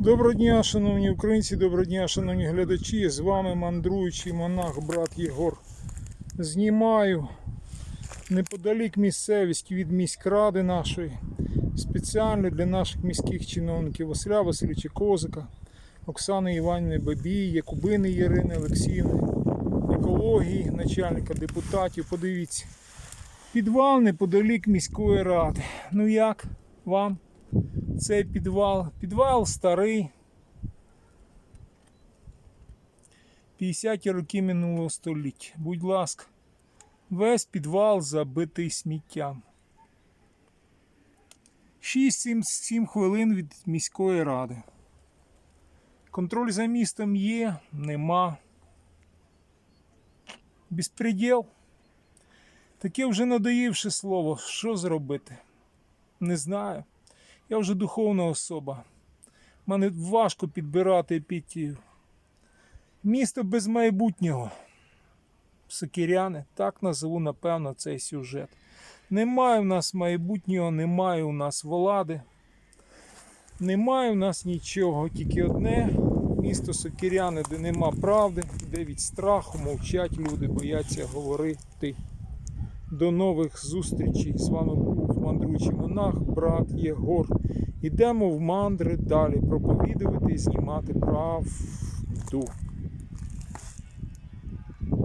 Доброго дня, шановні українці, доброго дня, шановні глядачі. З вами мандруючий монах, брат Єгор. Знімаю неподалік місцевість від міськради нашої. Спеціально для наших міських чиновників Василя Васильовича Козика, Оксани Іванівни Бабії, Якубини Ірини Олексіївни, екології, начальника депутатів. Подивіться. Підвал неподалік міської ради. Ну як вам? Цей підвал. Підвал старий. 50 роки минулого століття. Будь ласка, весь підвал забитий сміттям. 6-7 хвилин від міської ради. Контроль за містом є, нема. Безпреділ. Таке вже надоївши слово. Що зробити? Не знаю. Я вже духовна особа. Мене важко підбирати епітію. Місто без майбутнього. Сокиряни, так назву, напевно, цей сюжет. Немає в нас майбутнього, немає у нас влади. Немає в нас нічого, тільки одне місто Сокиряни, де нема правди, де від страху мовчать люди, бояться говорити. До нових зустрічей. З вами був мандруючий монах, брат Єгор. Ідемо в мандри далі проповідувати і знімати правду.